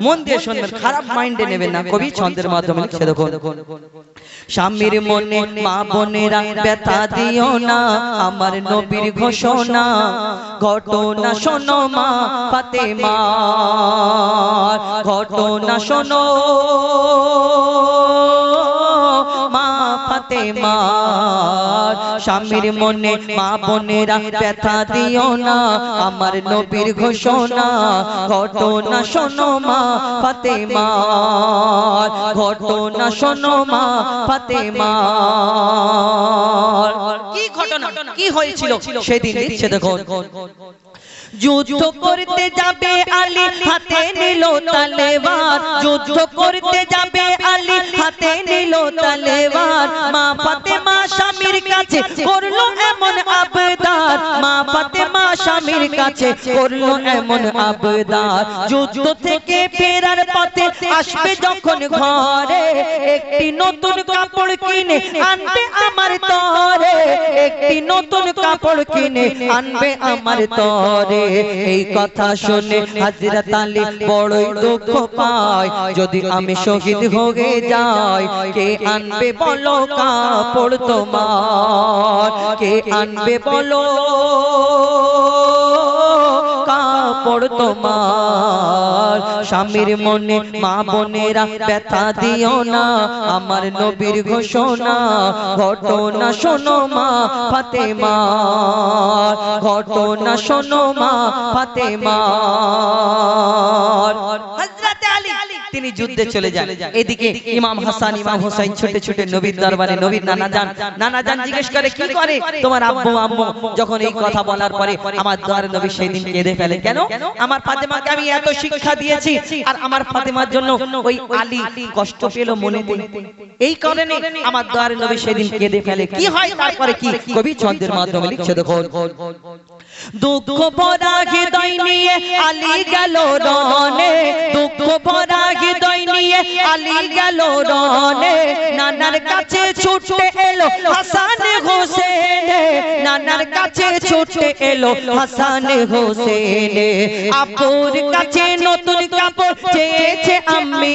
মন দিয়ে শুনবেন খারাপ মাইন্ডে নেবেন না। কবি ছন্দের মাধ্যমে লিখে দেখুন। স্বামীর মনে মা বোনেরা ব্যথা দিও না। আমার নবীর ঘোষণা। ঘটনা শোনো মা ফাতেমা। ঘটনা শোনো। ফাতেমা স্বামীর মনে মা বোনেরা ব্যথা দিও না। আমার নবীর ঘোষণা ঘটনা শোনো মা ফাতেমা। ঘটনা শোনো মা ফাতেমা। কি ঘটনা? কি হয়েছিল? সেদিন লিখছে দেখুন। যুদ্ধ করতে যাবে আলী হাতে নিল তালেবার যুদ্ধ করতে যাবে আলী হাতে নিল তালেবার মা স্বামীর কাছে করল এমন আবদার। মা ফাতেমা স্বামীর কাছে করল এমন আবদার যুদ্ধ থেকে ফেরার পথে আসবে যখন ঘরে। একটি নতুন কাপড় কিনে আনবে আমার তরে। একটি নতুন কাপড় কিনে আনবে আমার তরে। এই কথা শুনে হাজরত আলী বড়ই দুঃখ পায়। যদি আমি শহীদ হয়ে যাই কে আনবে বলো কাপড় তোমার? কে আনবে বলো? কাপড় তোমার। স্বামীর মনে, মা বোনেরা ব্যথা দিও না। আমার নবীর ঘোষণা, ঘটনা শোনো মা ফাতেমা। ঘটনা শোনো মা হযরত আলী তিনি যুদ্ধে চলে যান। এদিকে ইমাম হাসান ইমাম হোসেন ছোটে ছোটে নবীর দরবারে নবীর নানা যান। নানা যান। জিজ্ঞেস করে কি করে? তোমার আব্বু আম্মু যখন এই কথা বলার পরে আমার দোয়ারে নবী সেই দিন কেঁদে ফেলে। কেন? আমার ফাতেমাকে আমি এত শিক্ষা দিয়েছি আর আমার ফাতেমার জন্য ওই আলী কষ্ট পেল মনে এই কারণে আমার দোয়ারে নবী সেদিন কেঁদে ফেলে। কি হয়? তারপরে কি? কবি ছন্দের মাধ্যমে লিখছে দেখো দুঃখ ভরা হৃদয় নিয়ে আলী গেল রনে। দুঃখ ভরা হৃদয় নিয়ে আলী গেল রনে। নানার কাছে ছুটে এলো হাসান হোসেন। নানার কাছে ছুটে এলো হাসান হোসেন। আপুর কাছে নতুন কাপড় চেয়েছে আম্মি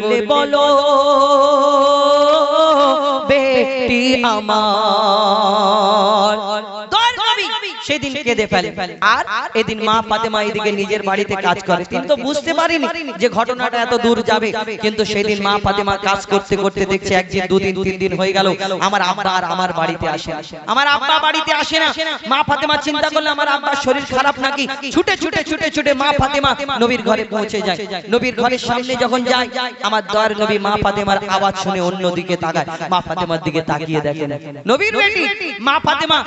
বলো বেটি আমার। সেদিন কেঁদে ফেলে। আর এদিন মা ফাতেমা এদিকে নিজের বাড়িতে কাজ করে। তিনি তো বুঝতে পারেনি যে ঘটনাটা এত দূর যাবে। কিন্তু সেদিন মা ফাতেমা কাজ করতে করতে দেখছে একদিন দুদিন তিন দিন হয়ে গেল। আমার আব্বা আর আমার বাড়িতে আসে আমার আব্বা বাড়িতে আসে না। মা ফাতেমা চিন্তা করলে আমার আব্বার শরীর খারাপ নাকি? ছুটে ছুটে ছুটে ছুটে মা ফাতেমা নবীর ঘরে পৌঁছে যায়। নবীর ঘরের সামনে যখন যায়। আমার দয়ার নবী মা ফাতেমার আওয়াজ শুনে অন্যদিকে তাকায় মা ফাতেমার দিকে তাকিয়ে দেখে নবীর বেটি মা ফাতেমা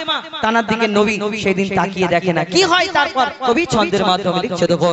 তানার দিকে নবী সেদিন তাকিয়ে দেখে না। কি হয় তারপর? কবি ছন্দের মাধ্যমে লিখছে দেখো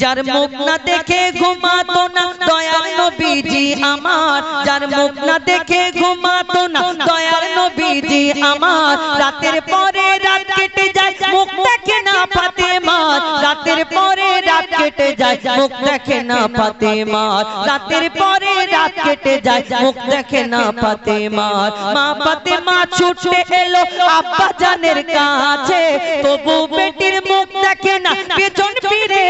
যার মুখ না দেখে ঘুমাতো না দয়ার নবীজি আমার। যার মুখ না দেখে ঘুমাতো না দয়ার নবীজি আমার। রাতের পরে রাত কেটে যায় মুখ দেখে না ফাতেমা রাতের পরে রাত কেটে যায় মুখ দেখে না ফাতেমা রাতের পরে রাত কেটে যায় মুখ দেখে না ফাতেমা মা ফাতেমা ছুটে এলো আব্বা জানের কাছে তবু বেটির মুখ দেখে না, পেছন ফিরে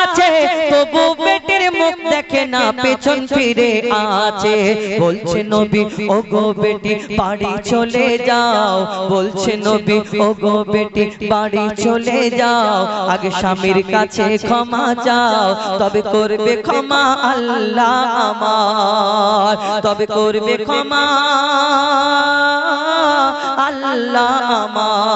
আছে। তবু বেটির মুখ দেখে না, পেছন ফিরে আছে। বলছে নবী ও গো বেটি, বাড়ি চলে যাও। বলছে নবী ও গো বেটি, বাড়ি চলে যাও। আগে স্বামীর কাছে ক্ষমা চাও, তবে করবে ক্ষমা আল্লাহ আমার। তবে করবে ক্ষমা আল্লাহ আমার।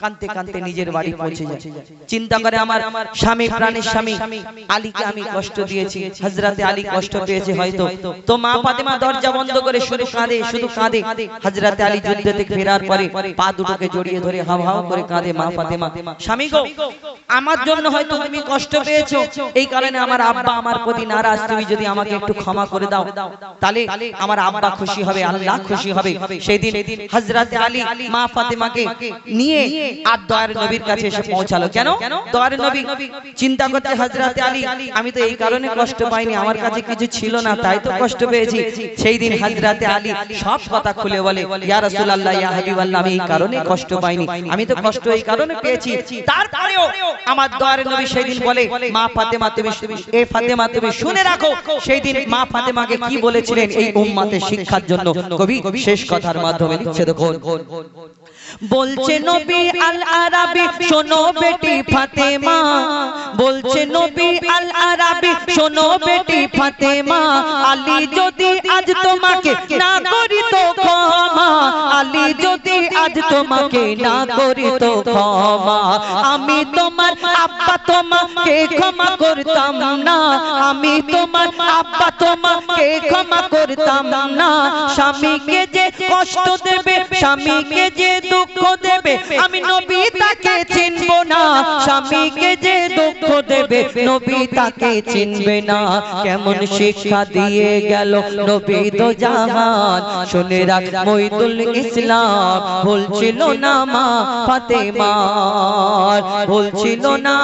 কানতে কানতে নিজের বাড়ি পৌঁছে যায়। চিন্তা করে আমার স্বামী প্রাণের স্বামী আলীকে আমি কষ্ট দিয়েছি। হজরতে আলী কষ্ট পেয়েছে হয়তো। তো মা ফাতেমা দরজা বন্ধ করে শুধু কাঁদে শুধু কাঁদে। হজরতে আলী যুদ্ধ থেকে ফেরার পরে পা দুটোকে জড়িয়ে ধরে হাও হাও করে কাঁদে মা ফাতেমা। স্বামী গো আমার জন্য হয়তো তুমি কষ্ট পেয়েছ। এই কারণে আমার আব্বা আমার প্রতি নারাজ তুমি যদি আমাকে একটু ক্ষমা করে দাও তাহলে আমার আব্বা খুশি হবে আল্লাহ খুশি। হবে সেই দিন হজরত আলী মা ফাতেমাকে নিয়ে আর দয়ার নবীর কাছে এসে পৌঁছালো। কেন? দয়ার নবী চিন্তা করতে হজরত আলী, আমি তো এই কারণে কষ্ট পাইনি, আমার কাছে কিছু ছিল না, তাই তো কষ্ট পেয়েছি। সেই দিন হজরত আলী সব কথা খুলে বলে, ইয়া রাসূলুল্লাহ, ইয়া হাবিবাল্লাহ, আমি এই কারণে কষ্ট পাইনি, আমি তো কষ্ট এই কারণে পেয়েছি। তারপরেও আমার দয়ার নবী সেই দিন বলে, মা ফাতেমা, তুমি এ ফাতেমা, তুমি শুনে রাখো। সেই দিন মা ফাতেমাকে কি বলেছিলেন এই উম্মাতের শিক্ষার জন্য? কবি, শেষ কথার মাধ্যমে লিখছে দেখো বলছে নবী আল আরাবি শোনো বেটি ফাতেমা। বলছে নবী আল আরাবি শোনো বেটি ফাতেমা। আলী যদি আজ তোমাকে না করি তো ক্ষমা। আলী যদি আজ তোমাকে না করি তো ক্ষমা। আমি তোমার আব্বা তোমাকে ক্ষমা করতাম না। আমি তোমার আব্বা তোমাকে ক্ষমা করতাম না। স্বামীকে যে কষ্ট দেবে স্বামীকে যে দুঃখ দেবে আমি নবী তাকে চিনব না। স্বামীকে যে দুঃখ দেবে নবী তাকে চিনবে না। কেমন শিক্ষা দিয়ে গেল নবী তো জাহান। শুনে মইদুল ইসলাম বলছিল না মা ফাতেমার বলছিল না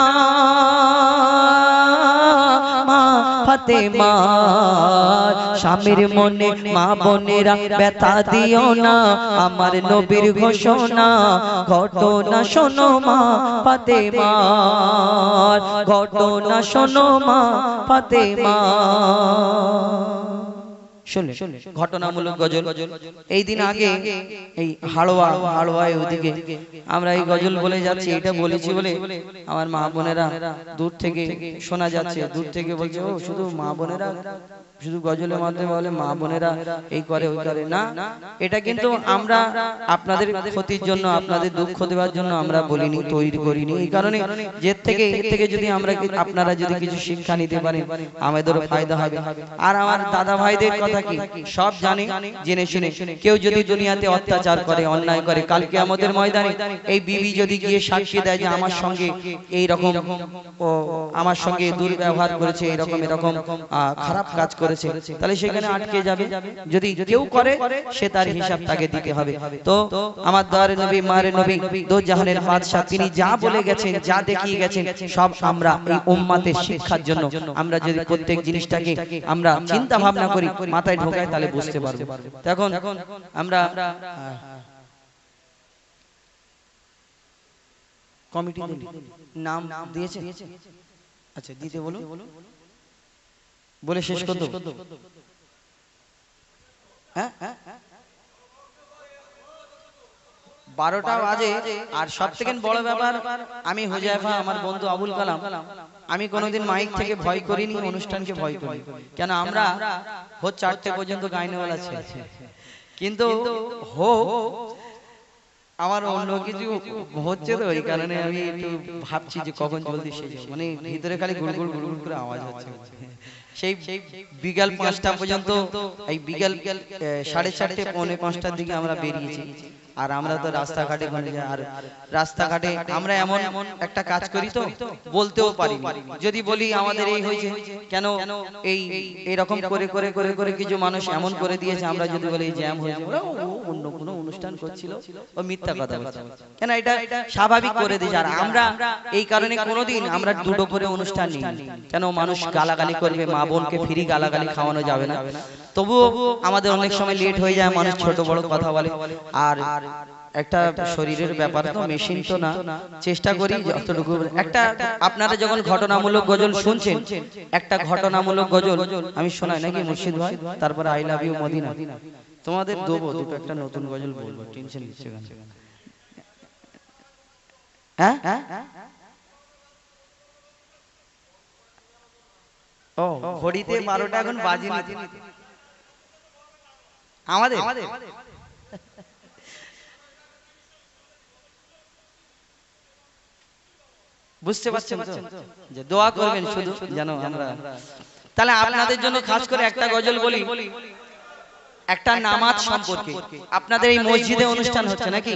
মা ফাতেমার স্বামীর মনে, মা বোনেরা ব্যথা দিও না, আমার নবীর ঘোষণা, ঘটনা শোনো মা ফাতেমার ঘটনা শোনো মা ফাতেমা। শুনলে ঘটনামূলক গজল। এই দিন আগে এই হাড়োয়া হাড়োয়ায় ওদিকে আমরা এই গজল বলে যাচ্ছি এটা বলেছি বলে আমার মা বোনেরা দূর থেকে শোনা যাচ্ছে দূর থেকে বলছে ও শুধু মা বোনেরা শুধু গজলের মাধ্যমে বলে মা বোনেরা এই করে ওই করে। না এটা কিন্তু আমরা আপনাদের ক্ষতির জন্য আপনাদের দুঃখ দেওয়ার জন্য আমরা বলিনি তৈরি করিনি। এই কারণে যে থেকে এর থেকে যদি আমরা আপনারা যদি কিছু শিক্ষা নিতে পারেন আমাদেরও ফায়দা হবে। আর আমার দাদা ভাইদের কথা কি? সব জানে জেনে শুনে। কেউ যদি দুনিয়াতে অত্যাচার করে অন্যায় করে কালকে আমাদের ময়দানে এই বিবি যদি গিয়ে সাক্ষী দেয় যে আমার সঙ্গে এই রকম ও আমার সঙ্গে দুর্ব্যবহার করেছে এরকম এরকম খারাপ কাজ করেছে তাহলে সেখানে আটকে যাবে। যদি কেউ করে সে তার হিসাব তাকে দিতে হবে। তো আমার দয়ারে নবী মায়ের নবী দো জাহানের বাদশাহ তিনি যা বলে গেছেন যা দেখিয়ে গেছেন সব আমরা এই উম্মাতের শিক্ষার জন্য আমরা যদি প্রত্যেক জিনিসটাকে আমরা চিন্তা ভাবনা করি মাথায় ঢোকাই তাহলে বুঝতে পারব। এখন আমরা কমিটি নাম দিয়েছে? আচ্ছা দিতে বলো বলে শেষ করতো হ্যাঁ বারোটা বাজে আর সব থেকে বড় ব্যাপার আমি হুজাইফা আমার বন্ধু আবুল কালাম। আমি কোনোদিন মাইক থেকে ভয় করিনি অনুষ্ঠানকে ভয় করি কেন আমরা হো চারটে পর্যন্ত গাইনেওয়ালা ছিল কিন্তু হো আমার অন্য কিছু হচ্ছে তো এই কারণে আমি একটু ভাবছি যে কখন জলদি শেষ মানে ভিতরে খালি গুড়গুড় গুড়গুড় করে আওয়াজ হচ্ছে সেই বিকাল পাঁচটা পর্যন্ত এই বিকাল সাড়ে চারটে পৌনে পাঁচটার দিকে আমরা বেরিয়েছি। আর আমরা তো রাস্তাঘাটে আর রাস্তাঘাটে আমরা এমন একটা কাজ করি তো বলতেও পারি যদি বলি আমাদের এই হয়েছে কেন এই এরকম করে করে করে করে কিছু মানুষ এমন করে দিয়েছে আমরা যদি বলি জ্যাম ওরা অন্য কোনো অনুষ্ঠান করছিল ও মিথ্যা কথা বলছে কেন এটা স্বাভাবিক করে দিয়েছে? আর আমরা এই কারণে কোনোদিন আমরা দুটো করে অনুষ্ঠান নিই কেন মানুষ গালাগালি করবে মা বোনকে ফ্রি গালাগালি খাওয়ানো যাবে না। তবুও আমাদের অনেক সময় লেট হয়ে যায় মানুষ ছোট বড় কথা বলে আর একটা শরীরের ব্যাপার তো মেশিন তো না, চেষ্টা করি যতটুকু। একটা, আপনারা যখন ঘটনামূলক গজল শুনছেন, একটা ঘটনামূলক গজল, আমি শোনাই নাকি মুর্শিদ ভাই? তারপরে আই লাভ ইউ মদিনা। তোমাদের দেবো, দুটো একটা নতুন গজল বলব, টেনশন নিচ্ছে হ্যাঁ? ও, ঘড়িতে বারোটা এখন বাজিনি। আমাদের? বুঝতে পারছেন তো? যে দোয়া করবেন শুধু যেন আমরা তাহলে আপনাদের জন্য খাস করে একটা গজল বলি। একটা নামাজ সম্পর্কে। আপনাদের এই মসজিদে অনুষ্ঠান হচ্ছে নাকি?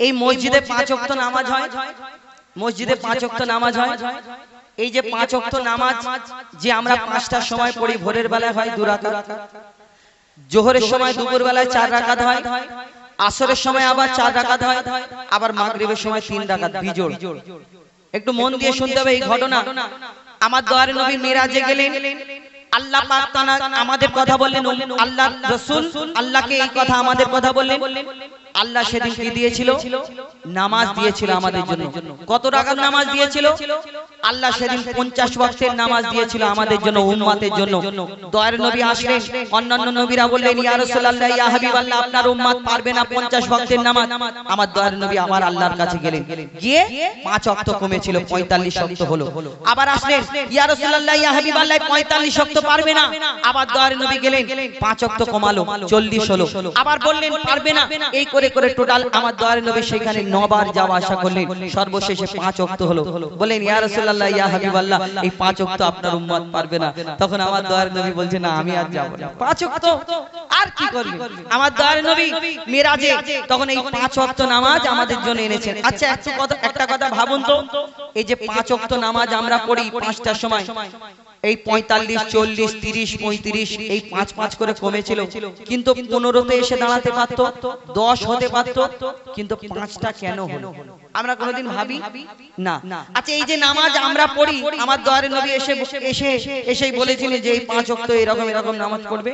এই মসজিদে পাঁচ ওয়াক্ত নামাজ হয়? মসজিদে পাঁচ ওয়াক্ত নামাজ হয়? এই যে পাঁচ ওয়াক্ত নামাজ যে আমরা পাঁচটার সময় পড়ি ভোরের বেলায় হয় দু রাকাত। জোহরের সময় দুপুর বেলায় চার রাকাত হয়? আসরের সময় আবার চার রাকাত হয় আবার মাগরিবের সময় তিন রাকাত বিজোড়। একটু মন দিয়ে শুনতে হবে এই ঘটনা। আমার দয়ার নবী মিরাজে গেলেন। আল্লাহ পাক আমাদের কথা বললেন আল্লাহ রাসূল। আল্লাহকে এই কথা আমাদের কথা বললেন। আল্লাহ সেদিন কি দিয়েছিল? নামাজ দিয়েছিল আমাদের জন্য। কত রাকাত নামাজ দিয়েছিল? আল্লাহ সেদিন 50 ওয়াক্তের নামাজ দিয়েছিল আমাদের জন্য উম্মতের জন্য। দয়ার নবী আসলেন অন্যান্য নবীরা বললেন ইয়া রাসূলুল্লাহ ইয়া হাবিবাল্লাহ আপনার উম্মত পারবে না 50 ওয়াক্তের নামাজ। আমার দয়ার নবী আমার আল্লাহর কাছে গেলেন। গিয়ে পাঁচ ওয়াক্ত কমেছিল 45 ওয়াক্ত হলো। আবার আসলেন ইয়া রাসূলুল্লাহ ইয়া হাবিবাল্লাহ 45 ওয়াক্ত পারবে না। আবার দয়ার নবী গেলেন। পাঁচ ওয়াক্ত কমালো 40 হলো আবার বললেন পারবে না এই করে করে করে টোটাল আমার দয়ার নবী সেখানে নবার যাওয়া আসা করলেন। সর্বশেষে পাঁচ ওয়াক্ত হলো। বলেন ইয়া রাসূলুল্লাহ, ইয়া হাবিবাল্লাহ, এই পাঁচ ওয়াক্ত আপনার উম্মত পারবে না। তখন আমার দয়ার নবী বলছে, না, আমি আর যাব না। পাঁচ ওয়াক্ত? আর কি করবে? আমার দয়ার নবী মিরাজে তখন এই পাঁচ ওয়াক্ত নামাজ আমাদের জন্য এনেছেন। আচ্ছা একটু কথা একটা কথা ভাবুন তো। এই যে পাঁচ ওয়াক্ত নামাজ আমরা পড়ি পাঁচটার সময়। এই পঁয়তাল্লিশ, চল্লিশ, তিরিশ, পঁয়ত্রিশ, এই পাঁচ পাঁচ করে কমেছিল। কিন্তু পনেরোতে এসে দাঁড়াতে পারত, দশ হতে পারত, কিন্তু পাঁচটা কেন হলো? আমরা কোনোদিন ভাবি? না। আচ্ছা এই যে নামাজ আমরা পড়ি, আমার দয়ারে নবী এসে এসে, এসেই বলেছিলেন যে এই পাঁচ অক্ত এরকম এরকম নামাজ পড়বে?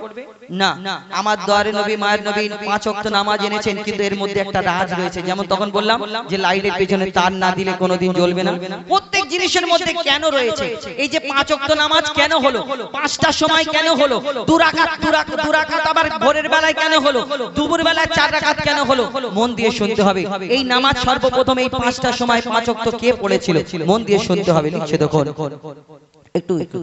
না। আমার দয়ারে নবী, মায়ের নবী পাঁচ অক্ত নামাজ এনেছেন, কিন্তু এর মধ্যে একটা রাজ রয়েছে। যেমন তখন বললাম যে লাইটের পেছনে তার না দিলে কোনোদিন জ্বলবে না। প্রত্যেক জিনিসের মধ্যে কেন রয়েছে? এই যে পাঁচ অক্ত নামাজ কেন হলো? পাঁচটার সময় কেন হলো? দুরাকাত দু রাখাত আবার ভোরের বেলায় কেন হলো? দুপুর বেলায় চার রাখাত কেন হলো? মন দিয়ে শুনতে হবে। এই নামাজ সর্বপ্রথম এই পাঁচটার সময় পাঁচ অক্ত কে পড়েছিল। মন দিয়ে শুনতে হবে লিখছে দেখুন একটু একটু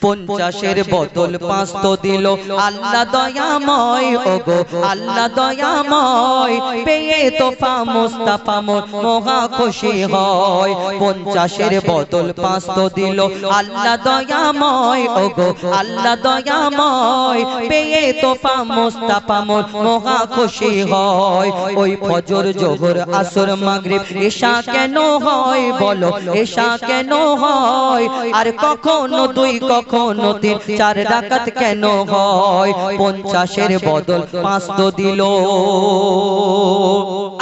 পঞ্চাশের বদল পাঁচ তো দিল। আল্লাহ দয়াময় ওগো। আল্লাহ দয়াময়। পেয়ে তোফা মুস্তাফা মহা খুশি হয়। পঞ্চাশের বদল পাঁচ তো দিল। আল্লাহ দয়াময় ওগো। আল্লাহ দয়াময়। পেয়ে তোফা মুস্তাফা মহা খুশি হয়। ওই ফজর জোহর আসর মাগরিব। এশা কেন হয় বলো। এশা কেন হয়? আর কখনো দুই কখনো তিন চার ডাকাত কেন হয়? পঞ্চাশের বদল পাঁচ তো দিল।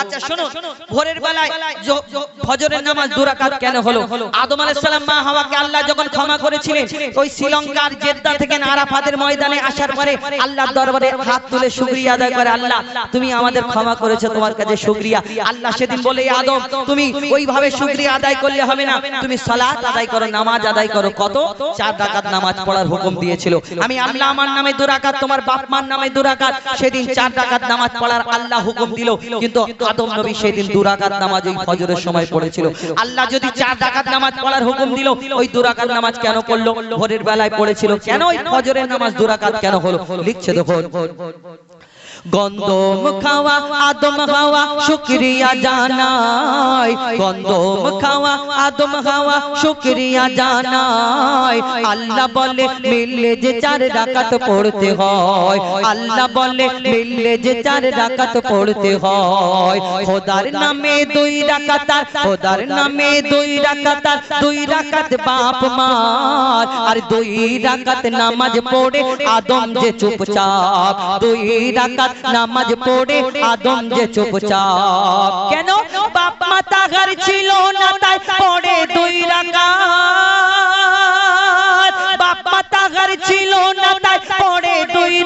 আচ্ছা শোনো ভোরের বেলায় জ- জ- ফজরের নামাজ দুরাকাত কেন হলো? আদম আলাইহিস সালাম মা হাওয়াকে আল্লাহ যখন ক্ষমা করেছিলেন ওই শ্রীলঙ্কার জেদ্দা থেকে আরাফাতের ময়দানে আসার পরে আল্লাহর দরবারে হাত তুলে শুকরিয়া আদায় করে আল্লাহ তুমি আমাদের ক্ষমা করেছ তোমার কাছে শুকরিয়া আল্লাহ সেদিন বলে "এ আদম তুমি ওইভাবে শুকরিয়া আদায় করলে হবে না তুমি সালাত আদায় করো নামাজ আদায় করো কত? চার রাকাত নামাজ পড়ার হুকুম দিয়েছিল। আমি আল্লাহ আমার নামে দু রাকাত, তোমার বাপ মার নামে দু রাকাত। সেদিন চার রাকাত নামাজ পড়ার আল্লাহ হুকুম দিল। কিন্তু আদম নবী সেদিন দু রাকাত নামাজ ওই ফজরের সময় পড়েছিল। আল্লাহ যদি চার রাকাত নামাজ পড়ার হুকুম দিল, ওই দু রাকাত নামাজ কেন পড়ল ভোরের বেলায় পড়েছিল কেন? ওই ফজরের নামাজ দু রাকাত কেন হলো? লিখছে দেখুন। গন্ধম খাওয়া, আদম খাওয়া শুক্রিয়া জানাই। গন্ধম খাওয়া, আদম খাওয়া শুক্রিয়া জানাই। আল্লাহ বলে, মিললে যে চার রাকাত পড়তে হয়। আল্লাহ বলে, মিললে যে চার রাকাত পড়তে হয়। খোদার নামে দুই আর খোদার নামে দুই আর দুই রাকাত বাপ মার আর দুই রাকাত নামাজ পড়ে, আদম যে চুপচাপ, দুই রাকাত নামাজ পড়ে আদম যে চুপচাপ। কেন? বাপ ঘর ছিল না, তাই পড়ে দুই রাকাত। বাপ ঘর ছিল না, তাই পড়ে দুই এই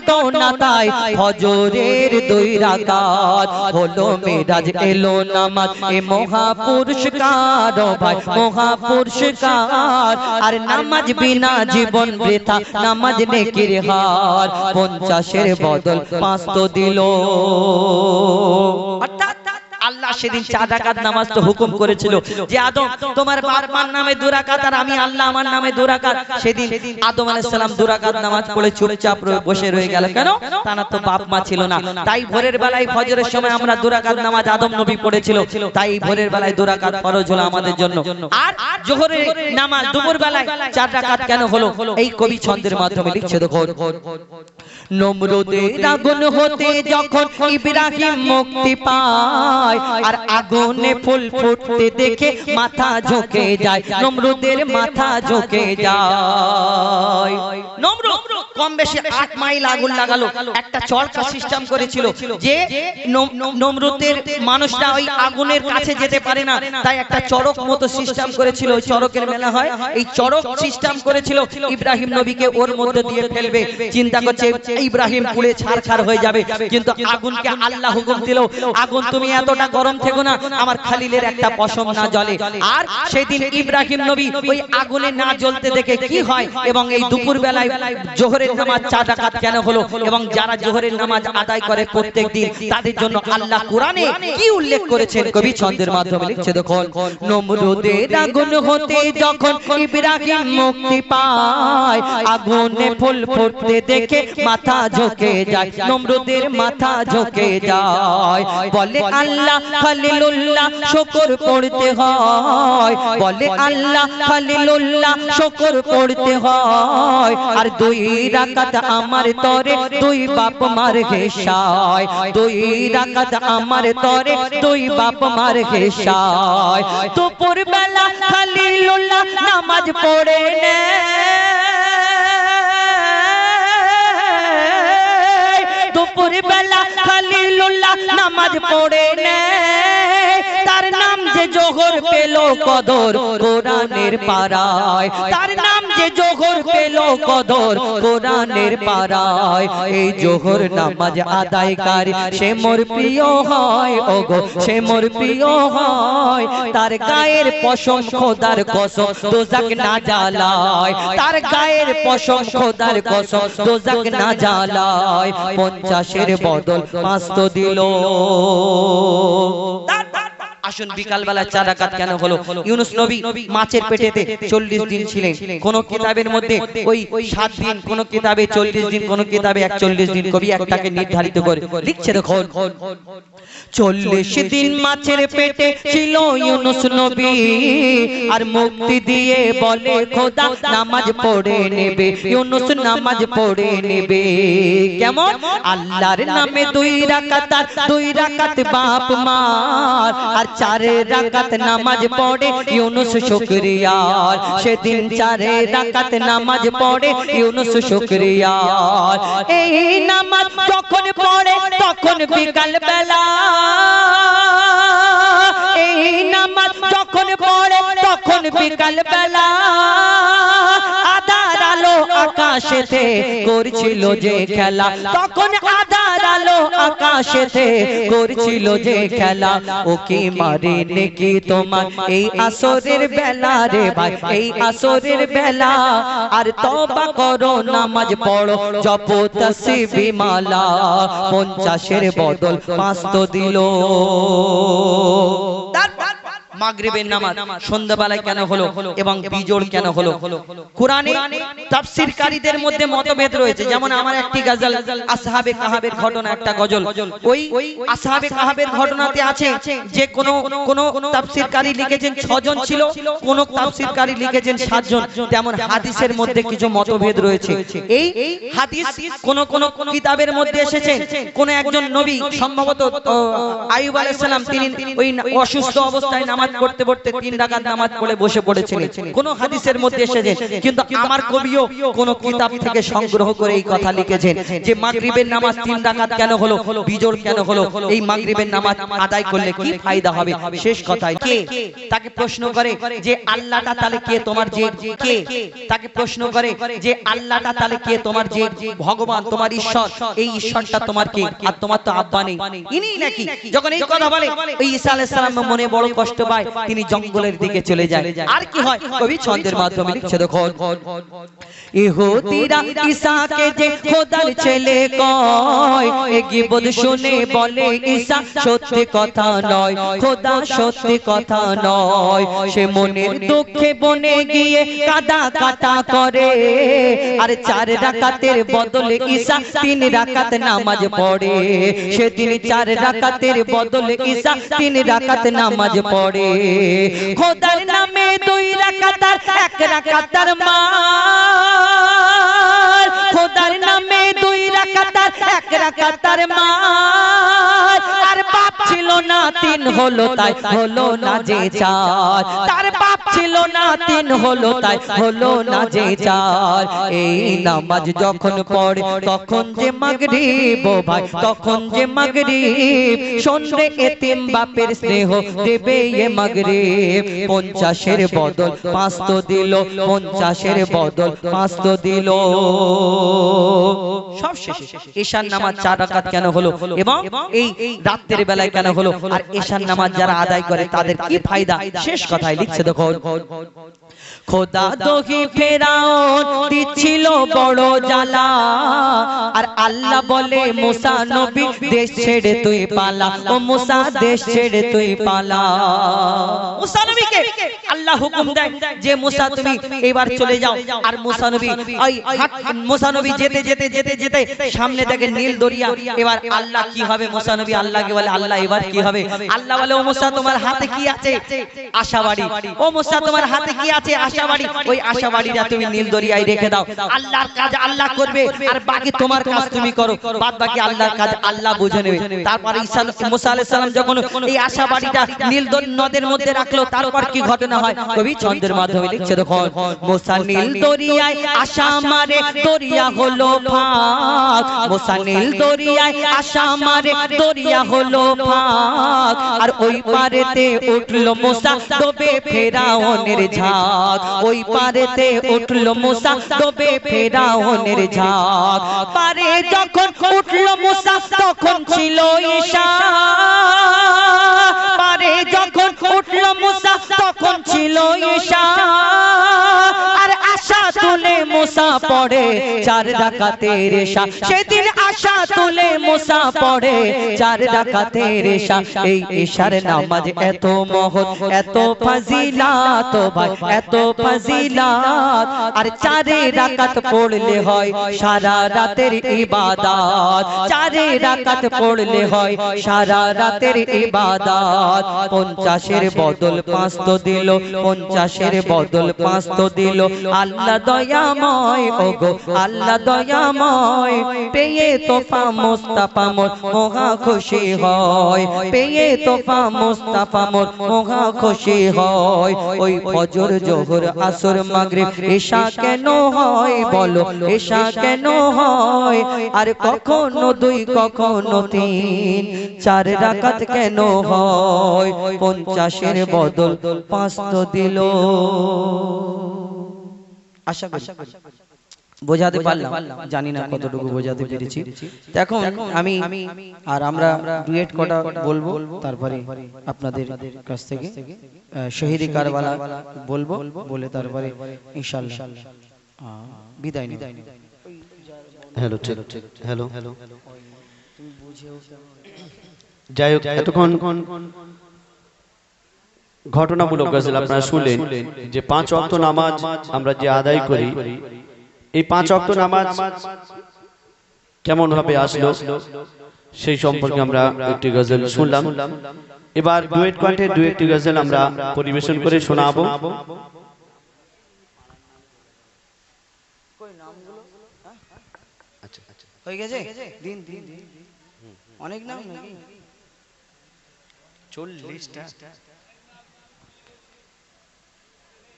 ঘটনা তাই ফজরের দুই রাকাত। হলো মেরাজ এলো নামাজ। এ মহাপুরস্কার ভাই, মহাপুরস্কার। আর নামাজ বিনা জীবন বৃথা, নামাজ নেকির হার। পঞ্চাশের বদল পাঁচ তো দিল। অর্থাৎ সেদিন চার রাকাত নামাজ তো হুকুম করেছিল যে আদম, তোমার বাবার নামে দু রাকাত আর আমি আল্লাহ আমার নামে দু রাকাত সেদিন আদম আলাইহিস সালাম দু রাকাত নামাজ পড়ে চুপচাপ বসে রয়ে গেল। কেন? তার তো বাপ মা ছিল না। তাই ভোরের বেলায় ফজরের সময় আমরা দু রাকাত নামাজ আদম নবী পড়েছিল। তাই ভোরের বেলায় দু রাকাত ফরজ হলো আমাদের জন্য। আর জোহরের নামাজ দুপুর বেলায় চার রাকাত কেন হলো? এই কবি ছন্দের মাধ্যমে লিখছে দেখো নমরুদের আগুন হতে যখন ইব্রাহিম মুক্তি পায় আর আগুনে ফুল ফুটতে দেখে মাথা ঝুঁকে যায়, নমরুদের মাথা ঝুঁকে যায়। নমরুদ, কম বেশি আট মাইল আগুন লাগালো। একটা চরকা সিস্টেম করেছিল যে নম- নমরুদের মানুষরা ওই আগুনের কাছে যেতে পারে না। তাই একটা চরক মতো সিস্টেম করেছিল। ওই চরকের মেলা হয়। এই চরক সিস্টেম করেছিল ইব্রাহিম নবীকে ওর মধ্যে দিয়ে ফেলবে। চিন্তা করছে, ইব্রাহিম পুড়ে ছাড়খাড় হয়ে যাবে। কিন্তু আগুনকে আল্লাহ হুকুম দিল, আগুন তুমি এতটা গরম থেকো না, আমার খালিলের একটা পশম না জ্বলে আর সেদিন ইব্রাহিম নবী ওই আগুনে না জ্বলতে দেখে কি হয়? এবং এই দুপুর বেলায় জোহরের নামাজ চার রাকাত কেন হলো? এবং যারা জোহরের নামাজ আদায় করে প্রত্যেক দিন, তাদের জন্য আল্লাহ কোরআনে কি উল্লেখ করেছেন? কবি ছন্দের মাধ্যমে লিখছে, দেখুন, নমরুদের আগুন হতে যখন ইব্রাহিম মুক্তি পায়, আগুনে ফুল ফুটতে দেখে মাথা ঝুঁকে যায়, নমরুদের মাথা ঝুঁকে যায়। বলে আল্লাহ খালিলুল্লাহ, শুকর পড়তে হয়। বলে আল্লাহ, খালিলুল্লাহ, শুকর পড়তে হয়। আর দুই রাকাত আমার তরে দুই বাপ মার ঘেষায় দুই রাকাত আমার তরে দুই বাপ মার ঘেষায় দুপুর বেলা খালিলুল্লাহ নামাজ পড়ে নে দুপুর বেলা খালিলুল্লাহ নামাজ পড়ে নে তার নাম যে জোহর পেল কদর কোরআনের পারায় তার নাম যে জোহর পেল কদর কোরআনের পারায় এই জোহর নামাজ আদায়কারী সে মোর প্রিয় হয়, ওগো, সে মোর প্রিয় হয়। তার গায়ের পশম খোদার কসম দোজাক না জ্বালায়। তার গায়ের পশম খোদার কসম দোজাক না জ্বালায়। পঞ্চাশের বদল পাঁচ তো দিল। আসুন বিকাল বেলা চার রাকাত কেন হলো? ইউনুস নবী মাছের পেটেতে চল্লিশ দিন ছিলেন। কোন কিতাবের মধ্যে ওই সাত দিন কোন কিতাবে চল্লিশ দিন কোন কিতাবে একচল্লিশ দিন কবি একটাকে নির্ধারিত করে লিখছে দেখুন। চল্লিশ দিন মাছের পেটে ছিল ইউনুস নবী। আর মুক্তি দিয়ে বলে খোদা নামাজ পড়ে নেবে ইউনুস নামাজ পড়ে নেবে। কেমন? আল্লাহর নামে দুই রাকাত আর দুই রাকাত বাপ মার। আর চারে রাকাত নামাজ পড়ে ইউনুস শুকরিয়ার। সেদিন চারে রাকাত নামাজ পড়ে ইউনুস শুকরিয়ার। এই নামাজ যখন পড়ে তখন বিকাল বেলা এই নামাজ যখন পড়ে, তখন বিকাল বেলা আধার আলো আকাশেতে করছিল যে খেলা। তখন আধার আলো আকাশেতে করছিল যে খেলা। মারে নাকি তোমার? এই আসরের বেলা রে ভাই, এই আসরের বেলা। আর তবা করো, নামাজ পড়ো, জপ তসবি মালা, পঞ্চাশের বদল, পাঁচ তো দিল মাগরিবের নামাজ সন্ধ্যাবেলায় কেন হলো এবং বিজোড় কেন হলো? কোরআনে তাফসীরকারীদের মধ্যে মতভেদ রয়েছে। যেমন আমার একটি গজল আসহাবে কাহাবের ঘটনা একটা গজল। ওই আসহাবে কাহাবের ঘটনাতে আছে যে কোন কোন তাফসীরকারী লিখেছেন ছজন ছিল কোন তাফসীরকারী লিখেছেন সাতজন। তেমন হাদিসের মধ্যে কিছু মতভেদ রয়েছে। এই হাদিস কোন কোন কিতাবের মধ্যে এসেছে। কোন একজন নবী সম্ভবত আইয়ুব আলাইহিস সালাম তিনি ওই অসুস্থ অবস্থায় নামাজ পড়তে পড়তে তিন রাকাত নামাজ পড়ে বসে পড়েছিলেন। কোন হাদিসের মধ্যে এসেছে, কিন্তু আমার কবিও কোন কিতাব থেকে সংগ্রহ করে এই কথা লিখেছেন যে মাগরিবের নামাজ তিন রাকাত কেন হলো, বিজোড় কেন হলো, এই মাগরিবের নামাজ আদায় করলে কি ফায়দা হবে? শেষ কথায় কে তাকে প্রশ্ন করে যে আল্লাহটা তাহলে কে তোমার যে কে তাকে প্রশ্ন করে যে আল্লাহটা তাহলে কে তোমার যে ভগবান, তোমার ঈশ্বর, এই ঈশ্বরটা তোমার কে? আর তোমার তো আব্বা নেই। ইনি নাকি? যখন এই কথা বলে ঈসা আলাইহিস সালাম মনে বড় কষ্ট পায়। পায় তিনি জঙ্গলের দিকে চলে যায়। আর কি হয়? কবি ছন্দের মাধ্যমে লিখছে দেখো ইহুদিরা ঈসাকে যে খোদার ছেলে কয়, এ গীবত শুনে বলে ঈসা সত্যি কথা নয়, খোদা সত্যি কথা নয়। সে মনের দুঃখে বনে গিয়ে কাদা কাটা করে। আর চার রাকাতের বদলে ঈসা তিন রাকাত নামাজ পড়ে। সেদিন চার রাকাতের বদলে ঈসা তিন রাকাত নামাজ পড়ে। খোদার নামে দুই রাকাতার এক রাকাতার মার। খোদার নামে দুই রাকাতার এক রাকাতার মার। আর বাপ ছিল না তিন হলো তাই হলো না যে চার তার বাপ ছিল না, তিন হলো তাই, হলো না যে চার। এই নামাজ যখন পড়ে, তখন যে মাগরিব ভাই, তখন যে মাগরিব। সন্ধ্যে এতিম বাপের স্নেহ, দেবে এ মাগরিব। পঞ্চাশের বদল পাঁচ তো দিল, পঞ্চাশের বদল পাঁচ তো দিল ঈশান নামাজ চার রাকাত কেন হলো? এবং এই রাতের বেলায় কেন হলো? আর ঈশান নামাজ যারা আদায় করে, তাদের কি ফায়দা? শেষ কথায় লিখছে দেখো খোদা। দহি ফেরাউন দিচ্ছিল বড় জ্বালা। আর আল্লাহ বলে মুসা নবী দেশ ছেড়ে তুই পালা। ও মুসা দেশ ছেড়ে তুই পালা। মুসা নবীকে আল্লাহ হুকুম দেয় যে মুসা তুমি এবার চলে যাও। আর মুসা নবী ওই মুসা নবী যেতে যেতে যেতে যেতে সামনে দেখে নীল দরিয়া। এবার আল্লাহ কি হবে মুসা নবী? আল্লাহকে বলে আল্লাহ এবার কি হবে? আল্লাহ বলে ও মুসা তোমার হাতে কি আছে? আশাবাড়ি। ও মুসা তোমার হাতে কি আছে? আশাবাড়ি। ওই আশাবাড়িটা তুমি নীল দরিয়ায় রেখে দাও। আল্লাহর কাজ আল্লাহ করবে, আর বাকি তোমার কাজ তুমি করো। বাদ বাকি আল্লাহর কাজ আল্লাহ বুঝে নেবে। তারপরে ঈসা মুসা আলাইহিস সালাম যখন এই আশাবাড়িটা নীল নদের মধ্যে রাখল, তারপর কি ঘটনা হয়? কবি ছন্দের মাধ্যমে লিখছে দেখো মুসা নীল দরিয়ায় আশা মারে, দরিয়া হলো ফাঁক মুসা নীল দরিয়ায় আশা মারে, দরিয়া হলো ফাঁক আর ওই পারেতে উঠল মুসা ডোবে ফেরাউনের ঝাঁক ওই পারেতে উঠল মুসা ডোবে ফেরাওনের ঝাঁক পারে যখন উঠল মুসা তখন ছিল ঈশা। পারে যখন উঠল মুসা তখন ছিল ঈশা। তুলে মুসা পড়ে, চার ডাকাতের এশা সেদিন আশা তুলে মুসা পড়ে, চার ডাকাতের এশা এই এশার নামাজ এত মহৎ, এত ফাজিলাত ভাই, এত ফাজিলাত। আর চারে রাকাত পড়লে হয় সারা রাতের ইবাদত। চারে রাকাত পড়লে হয় সারা রাতের ইবাদত। পঞ্চাশের বদল পাঁচ তো দিল, পঞ্চাশের বদল পাঁচ তো দিল। আল্লাহ দয়াময়, ওগো, আল্লাহ দয়াময়। পেয়ে তোফা মুস্তাফা মোর, মহা খুশি হয়। পেয়ে তোফা মুস্তাফা মোর, মহা খুশি হয়। ওই ফজর, জোহর, আসর, মাগরিব ঈশা কেন হয় বলো ঈশা কেন হয়? আর কখনো দুই, কখনো তিন, চার রাকাত কেন হয়? পঞ্চাশের বদল পাঁচ তো দিল। আশা করি। বোঝাতে পারলাম জানি না কতটুকু বোঝাতে পেরেছি। এখন আমি আর আমরা ডুয়েট কটা বলব তারপরে আপনাদের কাছ থেকে শহীদি কারবালা বলব বলে তারপরে ইনশাল্লাহ বিদায় নিই হ্যালো হ্যালো। হ্যালো। যাই হোক এতক্ষণ ঘটনামূলক গজল আপনারা শুনলেন যে পাঁচ অক্ত নামাজ আমরা যে আদায় করি এই পাঁচ অক্ত নামাজ কেমন ভাবে আসলো? সেই সম্পর্কে আমরা একটি গজল শুনলাম। এবার ডুয়েট কণ্ঠে দু একটি গজল আমরা পরিবেশন করে শোনাবো। আচ্ছা আচ্ছা। হয়ে গেছে? দিন দিন দিন। অনেক নাম নাকি? চল্লিশটা যা মাথা খারাপ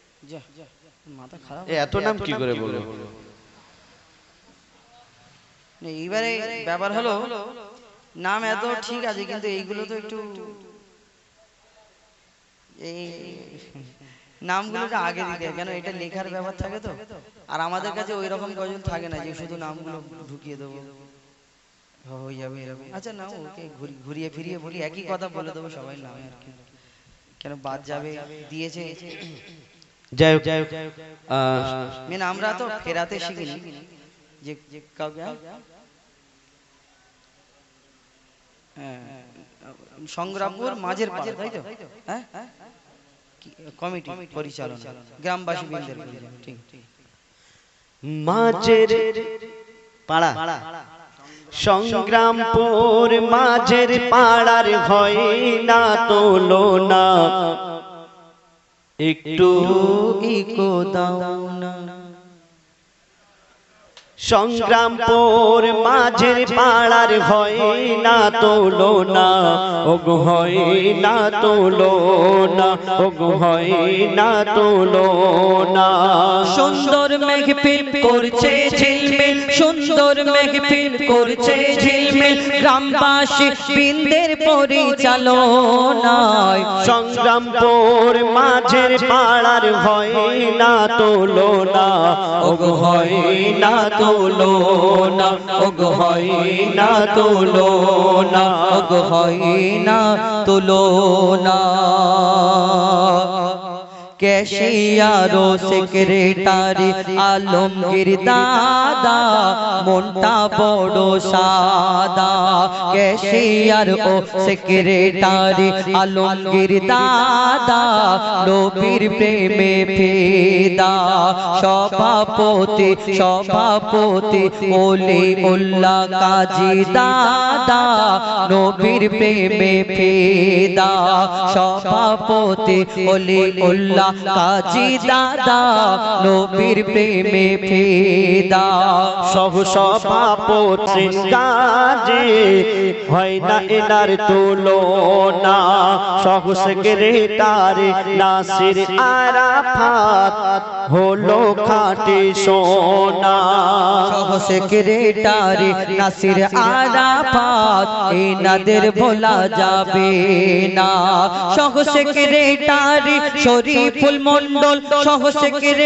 এ এত নাম কি করে এইবারে ব্যাপার হলো নাম এত ঠিক আছে কিন্তু এইগুলো তো একটু এই নামগুলোকে আগে দিতে কেন এটা লেখার ব্যাপার থাকে তো? আর আমাদের কাছে ওই রকম গজল থাকে না যে শুধু নামগুলো ঢুকিয়ে দেবো। হয়ে যাবে এরকম। আচ্ছা না ওকে ঘুরিয়ে ফিরিয়ে বলি একই কথা বলে দেবো সবাই নামে আর কি। কেন বাদ যাবে? দিয়েছে? যাই হোক মেন আমরা তো ফেরাতে শিখিনি। যে কাউকে? হ্যাঁ সংগ্রামপুর মাঝের পাড়া তাই তো? হ্যাঁ? কমিটি পরিচালনা গ্রামবাসী বৃন্দের ঠিক। মাঝের পাড়া। সংগ্রামপুর মাঝের পাড়ার হয় না তোলো না একটু ইকো দাও না। সংগ্রামপুর মাঝের পাড়ার হয় না তোলো না ওগো হয় না তোলো না ওগো হয় না তোলো না সুন্দর মেঘপিল করছে ঝিলমিল। সুন্দর মেঘপিল করছে ঝিলমিল। গ্রামবাসী বৃন্দের পরিচালনায়। সংগ্রামপুর মাঝের পাড়ার হয় না তোলো না ওগো হয় না তোলো না ওগো হয় না তোলো না অগ হয় না তুলনা। ক্যাশিয়ার ও সেক্রেটারি, আলমগীর দাদা, মনটা বড় সাদা। ক্যাশিয়ার ও সেক্রেটারি, আলমগীর দাদা, নবীর প্রেমে ফেদা। সভাপতি সভাপতি ওলি উল্লাহ কাজী দাদা, নবীর প্রেমে ফেদা। সভাপতি ওলি উল্লাহ কাজী দাদা, নবীর প্রেমে ফেদা। সহ সভাপতি কাজে হয় না এনার তোলো না সহ সেক্রেটারি নাসির আরাফাত হলো খাটি সোনা। সহ সেক্রেটারি নাসির আরাফাত এনাদের ভোলা যাবে না। সহ সেক্রেটারি শরীফুল মন্ডল সহ